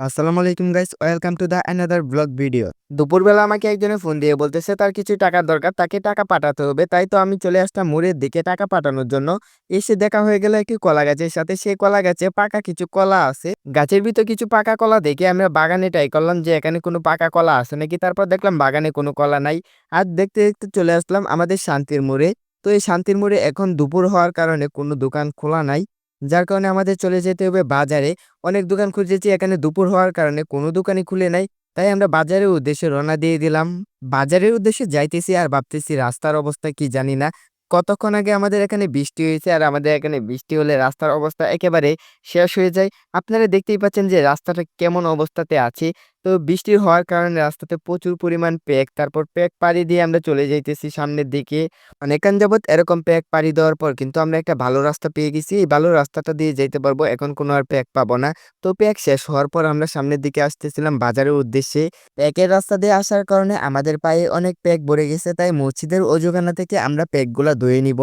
আসসালামু আলাইকুম guys welcome to the another blog video দুপুরবেলা আমাকে একজনে ফোন দিয়ে বলতেছে, তার কিছু টাকার দরকার, তাকে টাকা পাঠাতে হবে। তাই তো আমি চলে আসলাম মোড়ের দিকে টাকা পাঠানোর জন্য। এসে দেখা হয়ে গেল একটি কলা গাছের সাথে। সেই কলা গাছে পাকা কিছু কলা আছে। গাছের ভিতর কিছু পাকা কলা দেখে আমরা বাগানে ট্রাই করলাম যে, এখানে কোনো পাকা কলা আছে নাকি? তারপর দেখলাম বাগানে কোনো কলা নাই। আর দেখতে দেখতে চলে আসলাম আমাদের শান্তির মোড়ে। তো এই শান্তির মোড়ে এখন দুপুর হওয়ার কারণে কোনো দোকান খোলা নাই। যার কারণে আমাদের চলে যেতে হবে বাজারে। অনেক দোকান খুঁজেছি, এখানে দুপুর হওয়ার কারণে কোনো দোকানই খুলে নাই। তাই আমরা বাজারের উদ্দেশ্যে রওনা দিয়ে দিলাম। বাজারের উদ্দেশ্যে যাইতেছি আর ভাবতেছি রাস্তার অবস্থা কি জানি না। কতক্ষণ আগে আমাদের এখানে বৃষ্টি হয়েছে আর আমাদের এখানে বৃষ্টি হলে রাস্তার অবস্থা একেবারে শেষ হয়ে যায়। আপনারা দেখতেই পাচ্ছেন যে রাস্তাটা কেমন অবস্থাতে আছে। তো বৃষ্টি হওয়ার কারণে রাস্তাতে প্রচুর পরিমাণ প্যাক তারপর প্যাক পাড়ি দিয়ে আমরা চলে যাইতেছি সামনের দিকে। অনেকক্ষণ যাবৎ এরকম প্যাক পাড়ি দেওয়ার পর কিন্তু আমরা একটা ভালো রাস্তা পেয়ে গেছি। এই ভালো রাস্তাটা দিয়ে যেতে পারব, এখন কোনো আর প্যাক পাবো না। তো প্যাক শেষ হওয়ার পর আমরা সামনের দিকে আসতেছিলাম বাজারের উদ্দেশ্যে। প্যাকের রাস্তা দিয়ে আসার কারণে আমাদের পায়ে অনেক প্যাক ভরে গেছে, তাই মসজিদের ওজোখানা থেকে আমরা প্যাকগুলো ধুয়ে নিব।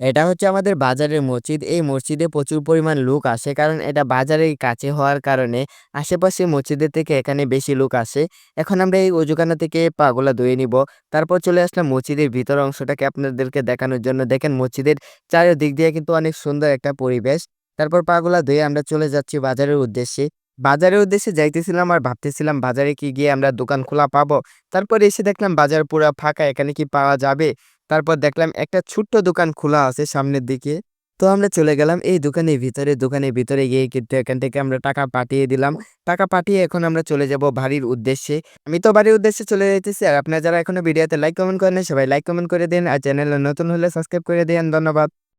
এটা হচ্ছে আমাদের বাজারের মসজিদ। এই মসজিদে প্রচুর পরিমাণ লোক আসে কারণ এটা বাজারের কাছে হওয়ার কারণে আশেপাশে মসজিদের থেকে এখানে বেশি লোক আসে। এখন আমরা এই অজুখানা থেকে পাগুলা ধুয়ে নিব। তারপর চলে আসলাম মসজিদের ভিতর অংশটাকে আপনাদেরকে দেখানোর জন্য। দেখেন মসজিদের চারিদিক দিয়ে কিন্তু অনেক সুন্দর একটা পরিবেশ। তারপর পাগুলা ধুয়ে আমরা চলে যাচ্ছি বাজারের উদ্দেশ্যে। বাজারের উদ্দেশ্যে যাইতেছিলাম আর ভাবতেছিলাম বাজারে কি গিয়ে আমরা দোকান খোলা পাবো। তারপর এসে দেখলাম বাজার পুরা ফাঁকা। এখানে কি পাওয়া যাবে? তারপর দেখলাম একটা ছোট্ট দোকান খোলা আছে সামনের দিকে। তো আমরা চলে গেলাম এই দোকানের ভিতরে। দোকানের ভিতরে গিয়ে কিন্তু এখান থেকে আমরা টাকা পাঠিয়ে দিলাম। টাকা পাঠিয়ে এখন আমরা চলে যাব বাড়ির উদ্দেশ্যে। আমি তো বাড়ির উদ্দেশ্যে চলে যেতেছি আর আপনারা যারা এখনও ভিডিওতে লাইক কমেন্ট করেন সবাই লাইক কমেন্ট করে দিন। আর চ্যানেলে নতুন হলে সাবস্ক্রাইব করে দিন। ধন্যবাদ।